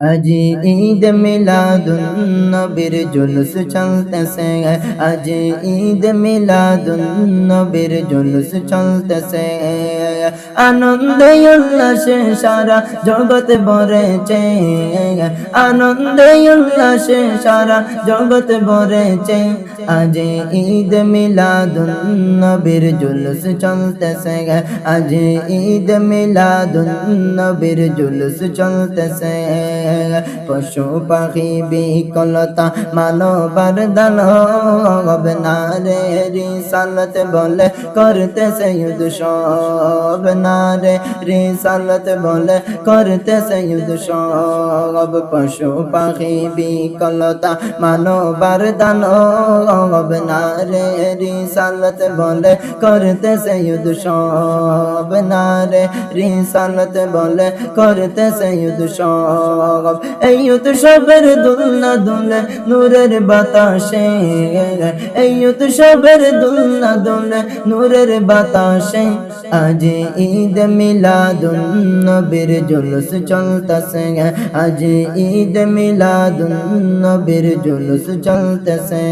আজি ঈদ মিলাদুন নবীর জুলুস চলতেছে। আজি ঈদ মিলাদুন নবীর জুলুস চলতেছে। আনন্দে উল্লাসে সারা জগৎ ভরেছে। আনন্দে উল্লাসে সারা জগৎ ভরেছে। আজ ঈদ মিলাদুন নবীর জুলুস চলতেছে আজ ঈদ মিলাদুন নবীর জুলুস চলতেছে পশু পাখি বিকলতা মানবার দানব নারে রিসালত বলে করতেছে যুদ্ধ সব নারে। রিসালত বলে করতেছে যুদ্ধ সব। পশু পাখি বিকলতা মানবার দানব নারে রিসালত বলে করতেছে যুদ্ধ সব নারে রিসালত বলে করতেছে যুদ্ধ সব। এই উৎসবের দুলনা দুলে নূরের বাতাসে, এই উৎসবের দুলনা দুলে নূরের বাতাসে। আজ ঈদ মিলাদুন নবীর জুলুস চলতেছে, আজ ঈদ মিলাদুন নবীর জুলুস চলতেছে।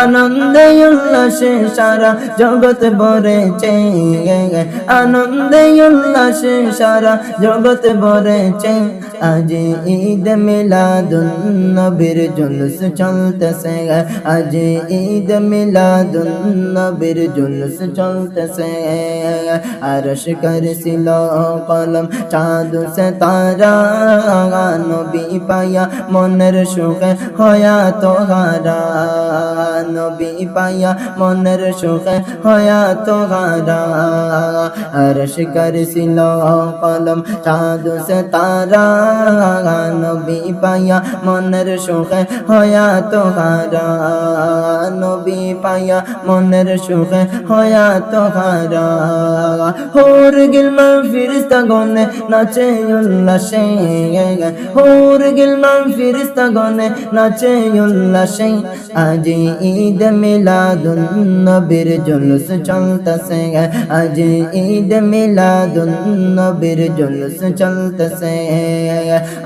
আনন্দে উল্লাসে সারা জগৎ ভরেছে। আনন্দে উল্লাসে সারা জগৎ ভরেছে। আজ ঈদ মিলাদুন নবীর জুলুস চলতেছে আজ ঈদ মিলাদুন নবীর জুলুস চলতেছে আরশ করছিল কলম, চাঁদ সে তারা, নবী পায়া মনের সুখে হয়া তো হারা নবী পায়া মনের সুখে হয়া তো হারা আরশ করছিল কলম, চাঁদ সে তারা নবী পায়া মনের সুখে হয়া তোহারা। নবী পায়া মনের সুখে হয়া তো হারা হোর গিলমা ফিরিস্তা গনে নাচে উল্লাসে হোর গিলমা ফিরিস্তা গনে নাচে উল্লাসে আজ ঈদ মিলাদুন নবীর জুলুস চলতেছে আজ ঈদ মিলাদুন নবীর জুলুস চলতেছে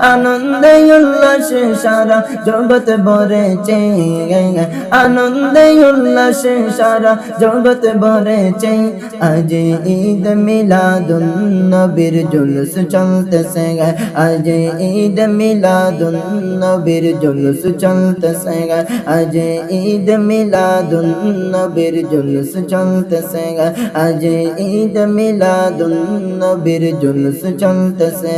আনন্দে উল্লাসে সারা জগৎ ভরেছে আনন্দে উল্লাসে সারা জগৎ ভরেছে। আজ ঈদ মিলাদুন নবীর জুলুস চলতেছে আজ ঈদ মিলাদুন নবীর জুলুস চলতেছে আজ ঈদ মিলাদুন নবীর জুলুস চলতেছে আজ ঈদ মিলাদুন নবীর জুলুস চলতেছে।